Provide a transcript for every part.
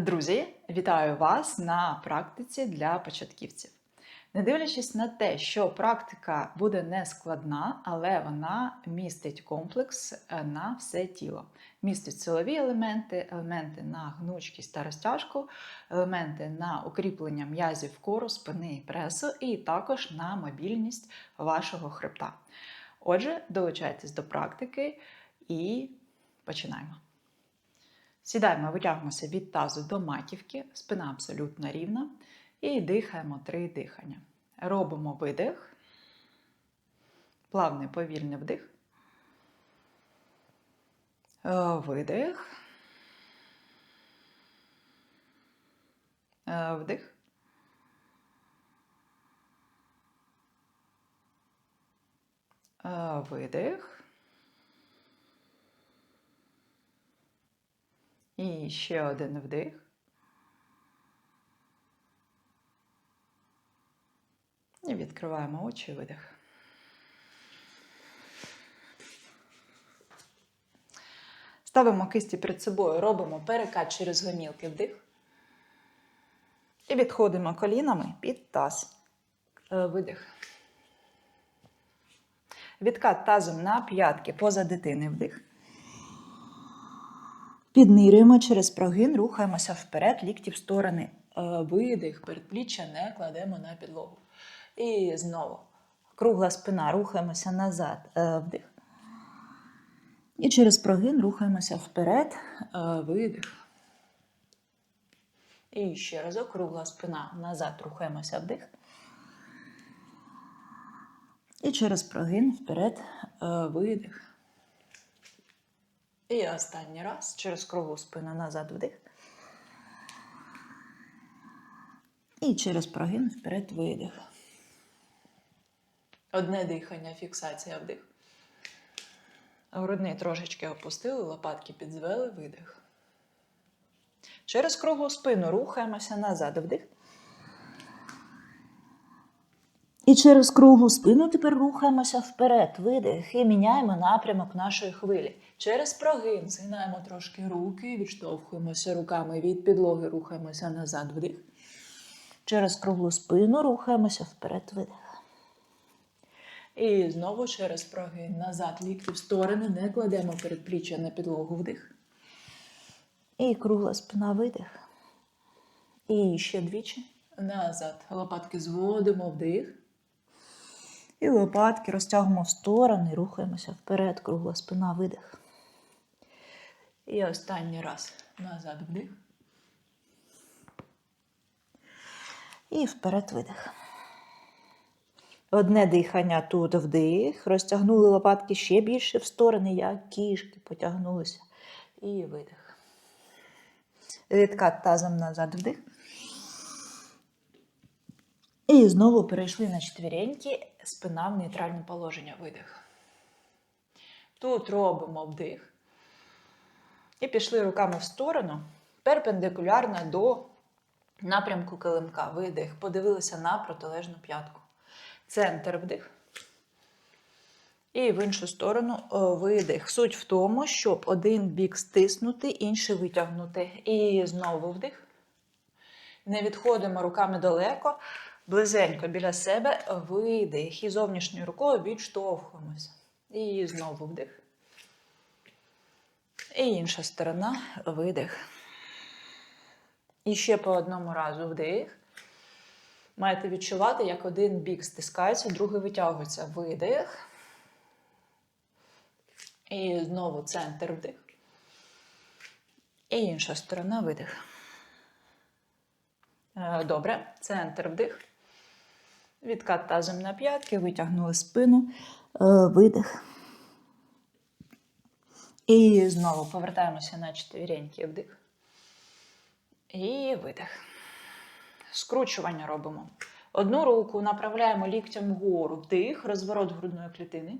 Друзі, вітаю вас на практиці для початківців. Не дивлячись на те, що практика буде не складна, але вона містить комплекс е, на все тіло. Містить силові елементи, елементи на гнучкість та розтяжку, елементи на укріплення м'язів кору, спини і пресу, і також на мобільність вашого хребта. Отже, долучайтесь до практики і починаємо. Сідаємо, витягуємося від тазу до маківки, спина абсолютно рівна. І дихаємо три дихання. Робимо видих, плавний повільний вдих, Е, видих, Е, вдих. Е, Видих. І ще один вдих. І відкриваємо очі, видих. Ставимо кисті перед собою, робимо перекат через гомілки вдих. І відходимо колінами під таз. Е, Видих. Відкат тазом на п'ятки поза дитини вдих. Піднирюємо через прогин, рухаємося вперед, лікті в сторони. Е, Видих, передпліччя не кладемо на підлогу. І знову. Кругла спина, рухаємося назад, е, вдих. І через прогин рухаємося вперед, е, видих. І ще разок, кругла спина, назад рухаємося вдих. І через прогин вперед, видих. І останній раз через кругу спину назад вдих. І через прогин вперед видих. Одне дихання, фіксація вдих. Грудний трошечки опустили, лопатки підзвели, видих. Через кругу спину рухаємося назад вдих. І через кругу спину тепер рухаємося вперед, видих, і міняємо напрямок нашої хвилі. Через прогин згинаємо трошки руки, відштовхуємося руками від підлоги, рухаємося назад вдих. Через круглу спину рухаємося вперед, видих. І знову через прогин назад, лікті в сторони, не кладемо передпліччя на підлогу вдих. І кругла спина видих. І ще двічі. Назад. Лопатки зводимо вдих. І лопатки розтягуємо в сторони, рухаємося вперед, кругла спина видих. І останній раз. Назад вдих. І вперед видих. Одне дихання тут вдих. Розтягнули лопатки ще більше в сторони, як кішки потягнулися. І видих. Відкат тазом назад вдих. І знову перейшли на четвіреньки, спина в нейтральне положення. Видих. Тут робимо вдих. І пішли руками в сторону, перпендикулярно до напрямку килимка. Видих. Подивилися на протилежну п'ятку. Центр вдих. І в іншу сторону видих. Суть в тому, щоб один бік стиснути, інший витягнути. І знову вдих. Не відходимо руками далеко, близенько біля себе, видих. І зовнішньою рукою відштовхуємося. І знову вдих. І інша сторона видих. І ще по одному разу вдих. Маєте відчувати, як один бік стискається, другий витягується. Видих. І знову центр вдих. І інша сторона видих. Е, Добре. Центр вдих. Відкат тазом на п'ятки, витягнули спину, Е, видих. І знову повертаємося на четвіреньки вдих. І видих. Скручування робимо. Одну руку направляємо ліктем вгору, вдих, розворот грудної клітини.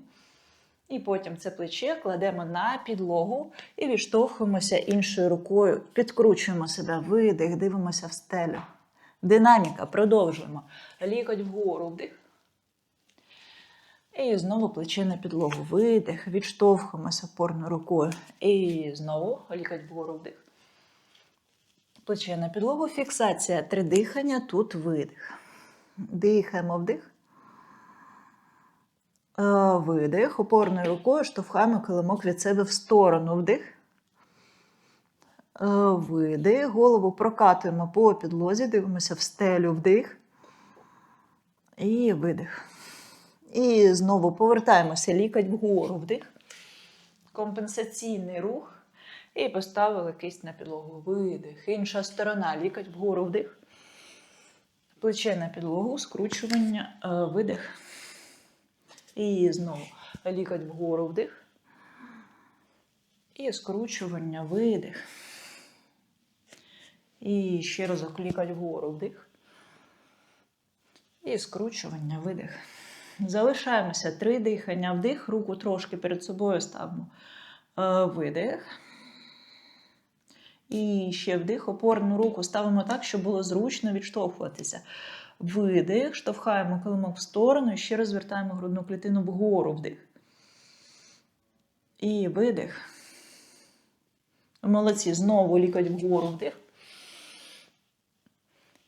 І потім це плече кладемо на підлогу і відштовхуємося іншою рукою, підкручуємо себе, видих, дивимося в стелю. Динаміка, продовжуємо. Лікоть вгору, вдих. І знову плече на підлогу. Видих, відштовхуємося опорною рукою. І знову лікоть вгору, вдих. Плече на підлогу, фіксація, три дихання, тут видих. Дихаємо вдих. Е, Видих. Опорною рукою штовхаємо килимок від себе в сторону. Вдих. Е, Видих. Голову прокатуємо по підлозі, дивимося в стелю вдих. І видих. І знову повертаємося лікоть вгору вдих. Компенсаційний рух. І поставили кисть на підлогу. Видих. Інша сторона. Лікоть вгору вдих. Плече на підлогу, скручування, е, видих. І знову лікоть вгору вдих. І скручування, видих. І ще разок лікоть вгору вдих. І скручування, видих. Залишаємося три дихання вдих, руку трошки перед собою ставимо. Е, Видих. І ще вдих, опорну руку ставимо так, щоб було зручно відштовхуватися. Видих, штовхаємо килимок в сторону і ще розвертаємо грудну клітину вгору вдих. І видих. Молодці. Знову лікоть вгору вдих.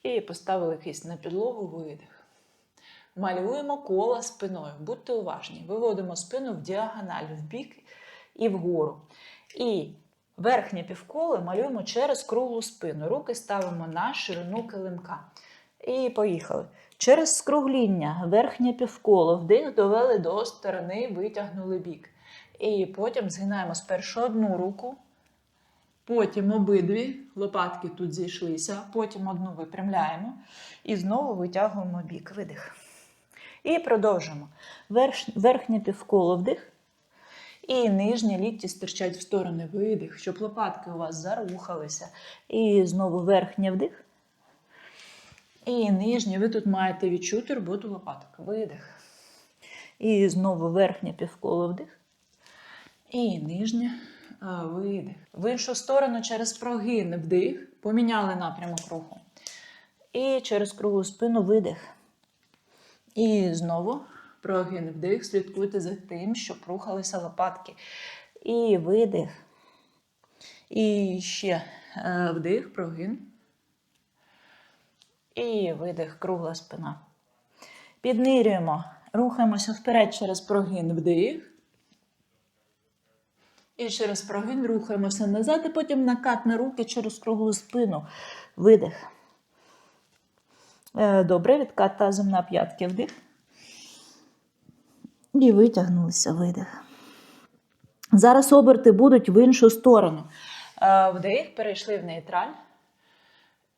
І поставили кисть на підлогу, видих. Малюємо коло спиною. Будьте уважні. Виводимо спину в діагональ, в бік і вгору. І верхнє півколо малюємо через круглу спину. Руки ставимо на ширину килимка. І поїхали. Через скругління верхнє півколо. Вдих довели до сторони, витягнули бік. І потім згинаємо спершу одну руку, потім обидві. Лопатки тут зійшлися, потім одну випрямляємо і знову витягуємо бік. Видих. І продовжимо. Верш... Верхнє півколо вдих. І нижні лікті стирчать в сторони видих, щоб лопатки у вас зарухалися. І знову верхнє вдих. І нижнє. Ви тут маєте відчути роботу лопаток. Видих. І знову верхнє півколо вдих. І нижнє видих. В іншу сторону через прогин вдих. Поміняли напрямок руху. І через круглу спину видих. І знову прогин вдих. Слідкуйте за тим, щоб рухалися лопатки. І видих. І ще е, вдих, прогин. І видих, кругла спина. Піднирюємо. Рухаємося вперед через прогин вдих. І через прогин рухаємося назад, і потім накат на руки через круглу спину. Видих. Е, Добре, відкат тазом на п'ятки вдих. І витягнулися, видих. Зараз оберти будуть в іншу сторону. Е, Вдих, перейшли в нейтраль.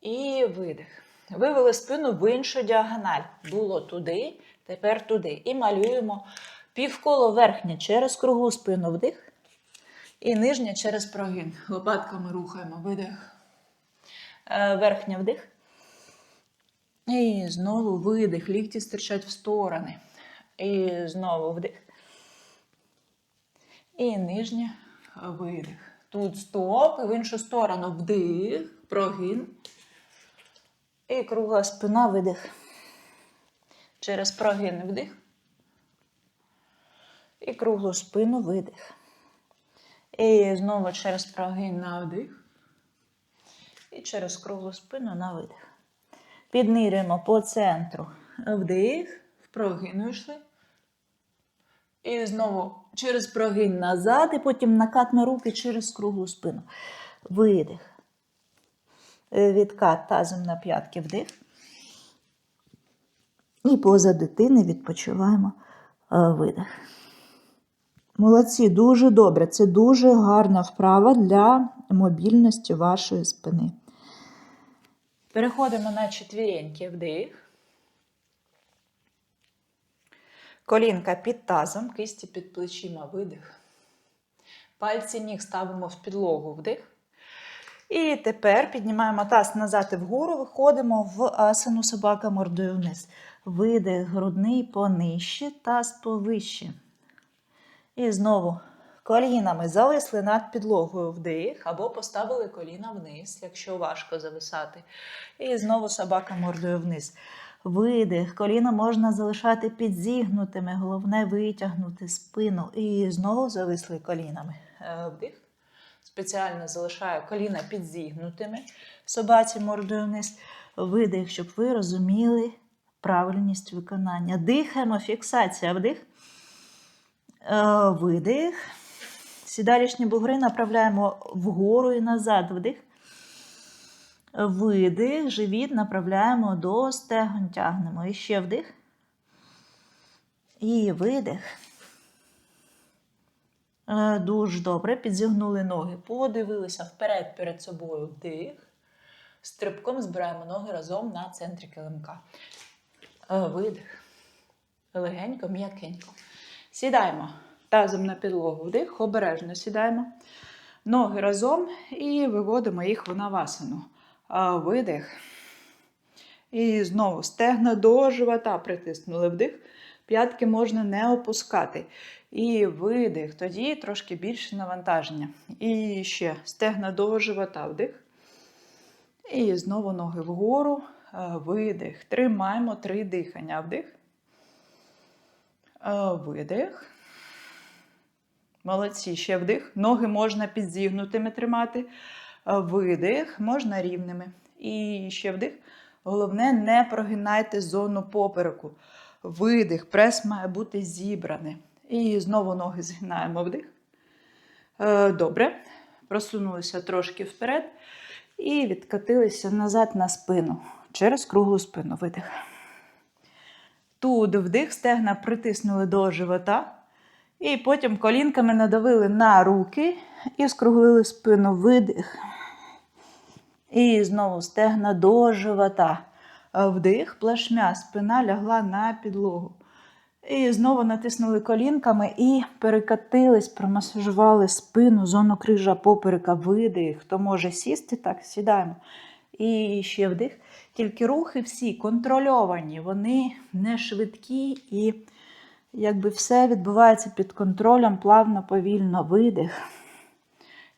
І видих. Вивели спину в іншу діагональ. Було туди, тепер туди. І малюємо півколо верхнє через круглу спину вдих. І нижнє через прогин. Лопатками рухаємо. Видих. Е, Верхня вдих. І знову видих. Лікті стирчать в сторони. І знову вдих. І нижнє видих. Тут стоп, в іншу сторону вдих, прогин. І кругла спина видих. Через прогин вдих. І круглу спину видих. І знову через прогин на вдих. І через круглу спину на видих. Піднирюємо по центру. Вдих, в прогин йшли. І знову через прогин назад, і потім накат на руки через круглу спину. Видих. Відкат тазом на п'ятки вдих. І поза дитини відпочиваємо е, видих. Молодці, дуже добре. Це дуже гарна вправа для мобільності вашої спини. Переходимо на четвіреньки вдих. Колінка під тазом, кисті під плечима видих. Пальці ніг ставимо в підлогу вдих. І тепер піднімаємо таз назад і вгору, виходимо в асану собака мордою вниз. Видих грудний понижче, таз повище. І знову колінами зависли над підлогою вдих, або поставили коліна вниз, якщо важко зависати. І знову собака мордою вниз. Видих, коліна можна залишати підзігнутими, головне витягнути спину. І знову зависли колінами. Е, Вдих. Спеціально залишаю коліна підзігнутими, собаці мордою вниз. Видих, щоб ви розуміли правильність виконання. Дихаємо, фіксація, вдих. Е, Видих. Сідалішні бугри направляємо вгору і назад. Вдих. Видих. Живіт направляємо до стегон. Тягнемо. І ще вдих. І видих. Е, Дуже добре. Підзігнули ноги. Подивилися вперед перед собою. Вдих. Стрибком збираємо ноги разом на центрі килимка. Е, Видих. Легенько, м'якенько. Сідаємо тазом на підлогу. Вдих, обережно сідаємо. Ноги разом і виводимо їх в навасану. Видих. І знову стегна до живота притиснули вдих. П'ятки можна не опускати. І видих. Тоді трошки більше навантаження. І ще стегна до живота вдих. І знову ноги вгору. Видих. Тримаємо три дихання. Вдих. Видих. Молодці. Ще вдих. Ноги можна підзігнутими тримати. Видих. Можна рівними. І ще вдих. Головне, не прогинайте зону попереку. Видих. Прес має бути зібраний. І знову ноги згинаємо вдих. Е, Добре. Просунулися трошки вперед. І відкатилися назад на спину. Через круглу спину. Видих. Тут вдих, стегна притиснули до живота. І потім колінками надавили на руки і скруглили спину. Видих. І знову стегна до живота. Вдих, плашмя, спина лягла на підлогу. І знову натиснули колінками і перекатились, промасажували спину, зону крижа поперека, видих. Хто може сісти, так, сідаємо. І ще вдих. Тільки рухи всі контрольовані, вони не швидкі і якби все відбувається під контролем, плавно, повільно, видих.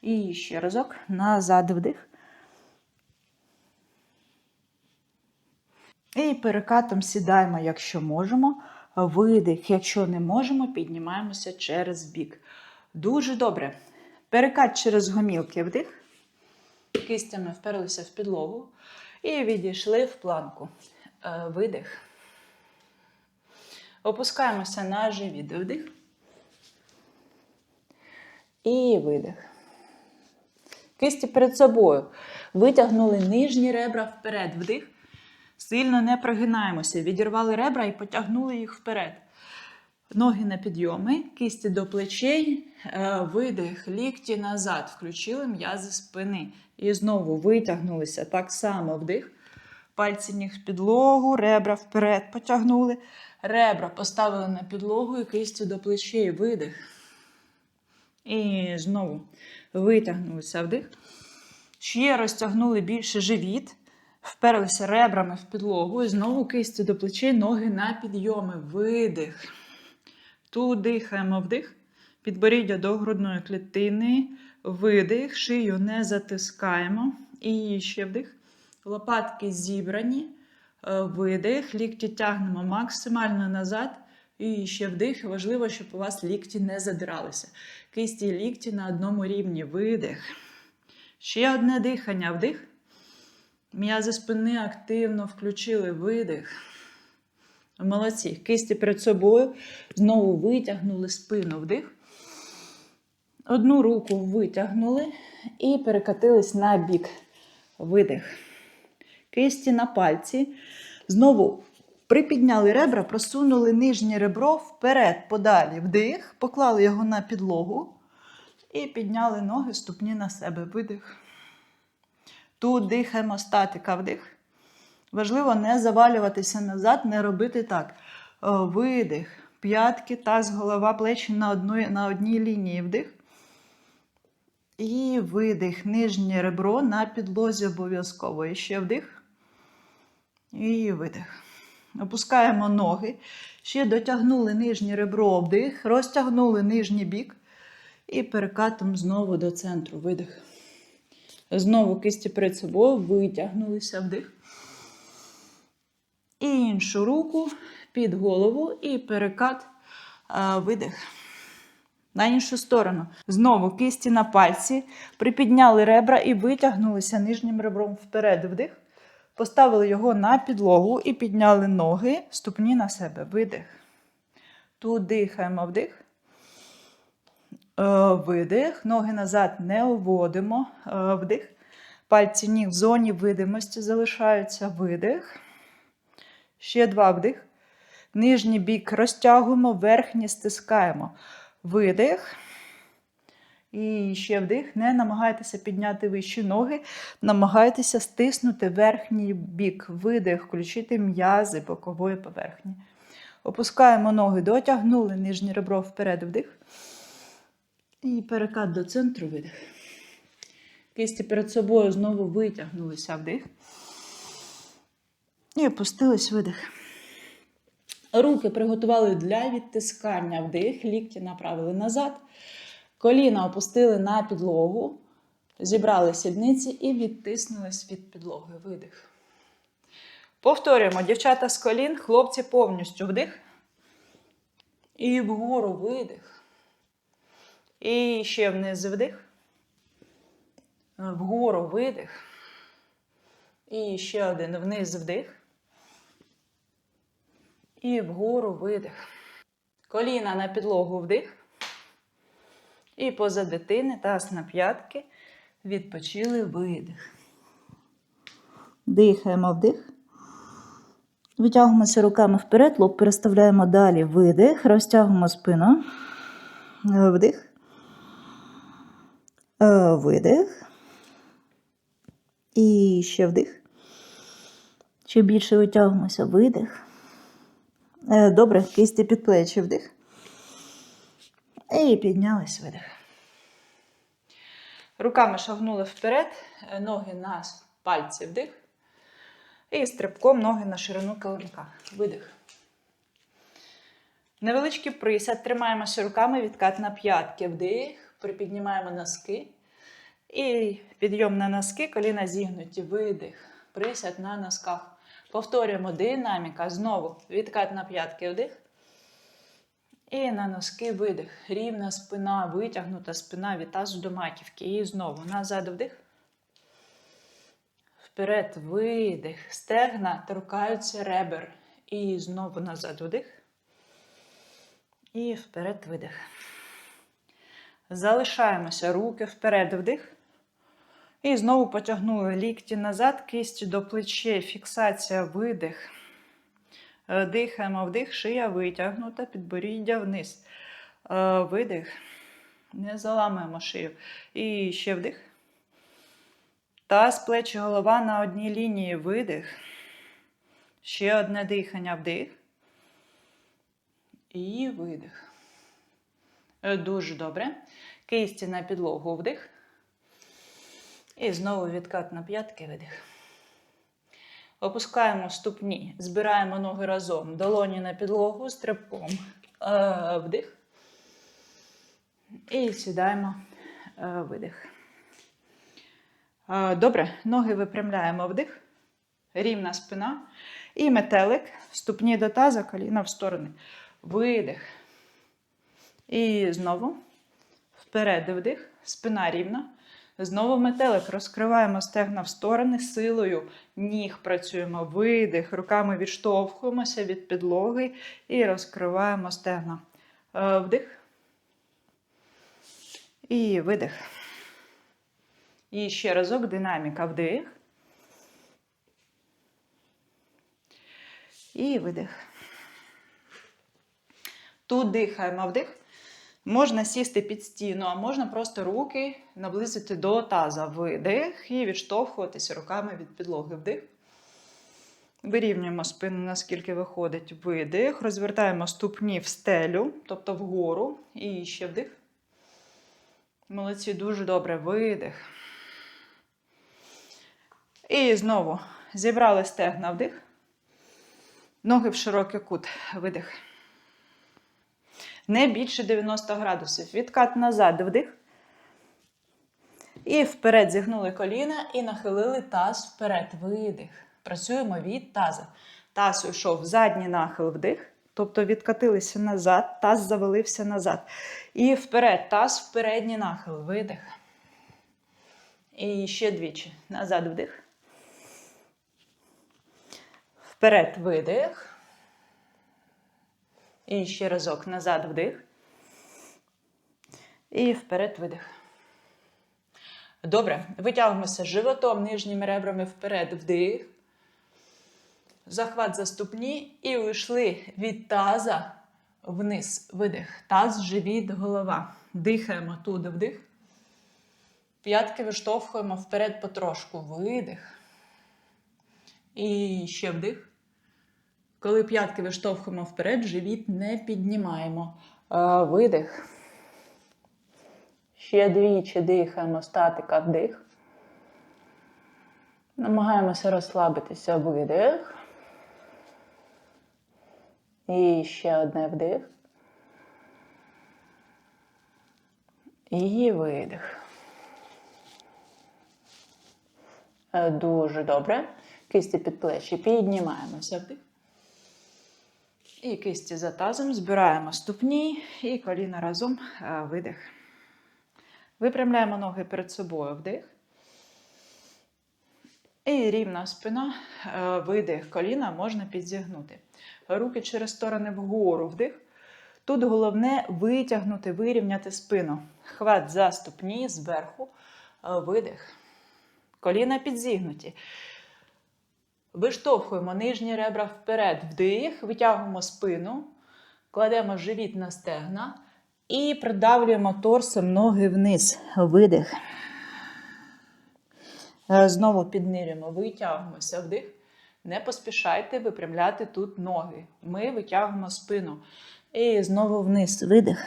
І ще разок, назад вдих. І перекатом сідаємо, якщо можемо. Видих, якщо не можемо, піднімаємося через бік. Дуже добре. Перекат через гомілки вдих. Кистями вперлися в підлогу. І відійшли в планку. Е, Видих. Опускаємося на живіт. Вдих. І видих. Кисті перед собою. Витягнули нижні ребра вперед. Вдих. Сильно не прогинаємося. Відірвали ребра і потягнули їх вперед. Ноги на підйоми, кисті до плечей, е, видих, лікті назад. Включили м'язи спини. І знову витягнулися. Так само вдих. Пальці ніг в підлогу, ребра вперед потягнули. Ребра поставили на підлогу і кисті до плечей. Видих. І знову витягнулися вдих. Ще розтягнули більше живіт. Вперлися ребрами в підлогу. І знову кисті до плечей, ноги на підйоми. Видих. Тут дихаємо вдих. Підборіддя до грудної клітини. Видих. Шию не затискаємо. І ще вдих. Лопатки зібрані. Е, Видих. Лікті тягнемо максимально назад. І ще вдих. Важливо, щоб у вас лікті не задиралися. Кисті лікті на одному рівні. Видих. Ще одне дихання. Вдих. М'язи спини активно включили видих. Молодці. Кисті перед собою. Знову витягнули спину вдих. Одну руку витягнули і перекатились на бік. Видих. Кисті на пальці. Знову припідняли ребра, просунули нижнє ребро вперед, подалі. Вдих. Поклали його на підлогу. І підняли ноги, ступні на себе. Видих. Тут дихаємо статика вдих. Важливо не завалюватися назад, не робити так. Видих. П'ятки, таз, голова, плечі на одній, на одній лінії вдих. І видих. Нижнє ребро на підлозі обов'язково. І ще вдих. І видих. Опускаємо ноги. Ще дотягнули нижнє ребро вдих, розтягнули нижній бік. І перекатом знову до центру. Видих. Знову кисті перед собою, витягнулися вдих. І іншу руку під голову і перекат, а, видих. На іншу сторону. Знову кисті на пальці, припідняли ребра і витягнулися нижнім ребром вперед. Вдих. Поставили його на підлогу і підняли ноги, ступні на себе. Видих. Тут дихаємо вдих. Е, Видих. Ноги назад не уводимо. Е, Вдих. Пальці ніг в зоні видимості залишаються. Видих. Ще два вдих. Нижній бік розтягуємо, верхній стискаємо. Видих. І ще вдих. Не намагайтеся підняти вищі ноги. Намагайтеся стиснути верхній бік. Видих, включити м'язи бокової поверхні. Опускаємо ноги, дотягнули нижнє ребро вперед, вдих. І перекат до центру видих. Кисті перед собою знову витягнулися вдих. І опустились видих. Руки приготували для відтискання вдих, лікті направили назад. Коліна опустили на підлогу, зібрали сідниці і відтиснулись від підлоги. Видих. Повторюємо, дівчата з колін, хлопці повністю вдих. І вгору видих. І ще вниз вдих. Вгору видих. І ще один вниз вдих. І вгору видих. Коліна на підлогу вдих. І поза дитини, таз на п'ятки. Відпочили видих. Дихаємо вдих. Витягуємося руками вперед, лоб переставляємо далі. Видих. Розтягуємо спину. Вдих. Е, Видих. І ще вдих. Ще більше витягуємося. Видих. Е, Добре, кисті під плечі вдих. І піднялись видих. Руками шагнули вперед, е, ноги на пальці вдих. І стрибком ноги на ширину килимка. Видих. Невеличкий присяд. Тримаємося руками, відкат на п'ятки. Вдих. Припіднімаємо носки. І підйом на носки, коліна зігнуті. Видих. Присяд на носках. Повторюємо динаміка. Знову відкат на п'ятки. Вдих. І на носки видих. Рівна спина, витягнута спина від тазу до маківки. І знову назад вдих. Вперед видих. Стегна торкаються ребер. І знову назад вдих. І вперед видих. Залишаємося. Руки вперед вдих. І знову потягнули лікті назад, кисті до плечей. Фіксація, видих. Е, Дихаємо вдих, шия витягнута, підборіддя вниз. Е, Видих. Не заламуємо шию. І ще вдих. Таз, плечі, голова на одній лінії. Видих. Ще одне дихання вдих. І видих. Е, Дуже добре. Кисті на підлогу вдих. І знову відкат на п'ятки видих. Опускаємо ступні, збираємо ноги разом. Долоні на підлогу стрибком. Е, Вдих. І сідаємо е, видих. Е, Добре, ноги випрямляємо вдих. Рівна спина. І метелик. Ступні до таза, коліна в сторони. Видих. І знову. Вперед вдих. Спина рівна. Знову метелик. Розкриваємо стегна в сторони силою. Ніг працюємо. Видих. Руками відштовхуємося від підлоги і розкриваємо стегна. Е, Вдих. І видих. І ще разок динаміка. Вдих. І видих. Тут дихаємо вдих. Можна сісти під стіну, а можна просто руки наблизити до таза. Видих і відштовхуватися руками від підлоги. Вдих. Вирівнюємо спину, наскільки виходить видих. Розвертаємо ступні в стелю, тобто вгору. І ще вдих. Молодці, дуже добре. Видих. І знову зібрали стегна вдих. Ноги в широкий кут. Видих. Не більше 90 градусів. Відкат назад, вдих. І вперед зігнули коліна і нахилили таз вперед. Видих. Працюємо від таза. Таз уйшов в задній нахил вдих. Тобто відкатилися назад, таз завалився назад. І вперед, таз в передній нахил. Видих. І ще двічі. Назад вдих. Вперед видих. І ще разок назад вдих. І вперед видих. Добре. Витягуємося животом, нижніми ребрами вперед вдих. Захват за ступні і вийшли від таза вниз. Видих. Таз, живіт, голова. Дихаємо тут вдих. П'ятки виштовхуємо вперед потрошку. Видих. І ще вдих. Коли п'ятки виштовхуємо вперед, живіт не піднімаємо. Видих. Ще двічі дихаємо, статика вдих. Намагаємося розслабитися видих. І ще одне вдих. І видих. Е, Дуже добре. Кисті під плечі піднімаємося вдих. І кисті за тазом збираємо ступні і коліна разом е, видих. Випрямляємо ноги перед собою вдих. І рівна спина, е, видих, коліна можна підзігнути. Руки через сторони вгору вдих. Тут головне витягнути, вирівняти спину. Хват за ступні зверху, е, видих. Коліна підзігнуті. Виштовхуємо нижні ребра вперед, вдих, витягуємо спину, кладемо живіт на стегна і придавлюємо торсом ноги вниз. Видих. Е, Знову піднирюємо, витягуємося вдих. Не поспішайте випрямляти тут ноги. Ми витягуємо спину. І знову вниз. Видих.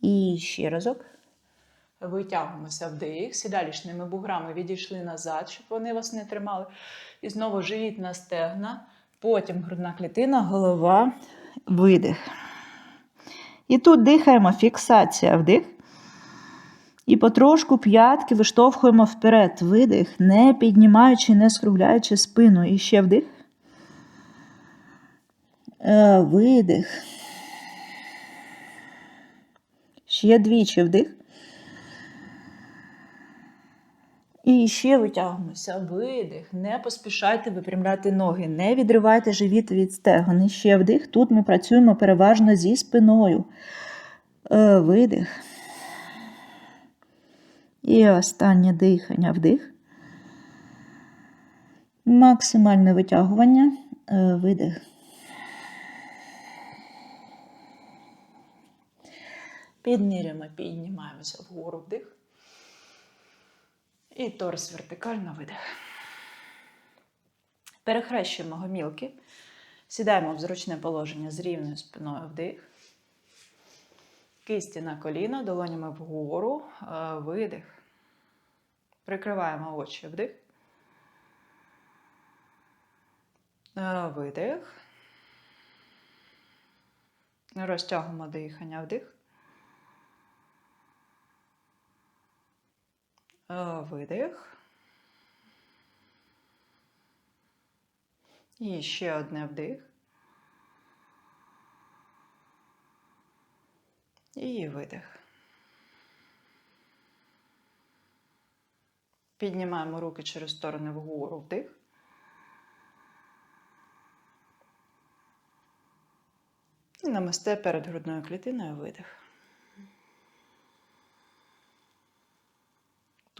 І ще разок. Витягуємося вдих. Сідалішними буграми відійшли назад, щоб вони вас не тримали. І знову живіт на стегна. Потім грудна клітина, голова, видих. І тут дихаємо, фіксація вдих. І потрошку п'ятки виштовхуємо вперед. Видих, не піднімаючи, не скругляючи спину. І ще вдих. Е, Видих. Ще двічі вдих. І ще витягуємося. Видих. Не поспішайте випрямляти ноги. Не відривайте живіт від стегон. І ще вдих. Тут ми працюємо переважно зі спиною. Е, Видих. І останнє дихання вдих. Максимальне витягування. Е, Видих. Підніряємо, піднімаємося вгору вдих. І торс вертикально видих. Перехрещуємо гомілки. Сідаємо в зручне положення з рівною спиною вдих. Кисті на коліна, долонями вгору, е, видих. Прикриваємо очі вдих. Е, Видих. Розтягуємо дихання вдих. Видих. І ще одне вдих. І видих. Піднімаємо руки через сторони вгору вдих. І намасте перед грудною клітиною видих.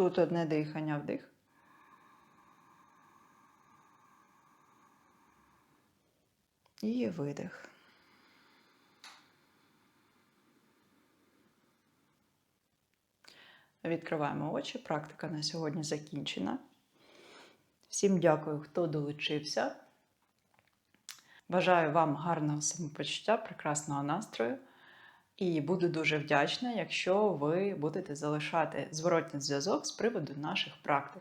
Тут одне дихання вдих. І видих. Відкриваємо очі. Практика на сьогодні закінчена. Всім дякую, хто долучився. Бажаю вам гарного самопочуття, прекрасного настрою. І буду дуже вдячна, якщо ви будете залишати зворотній зв'язок з приводу наших практик.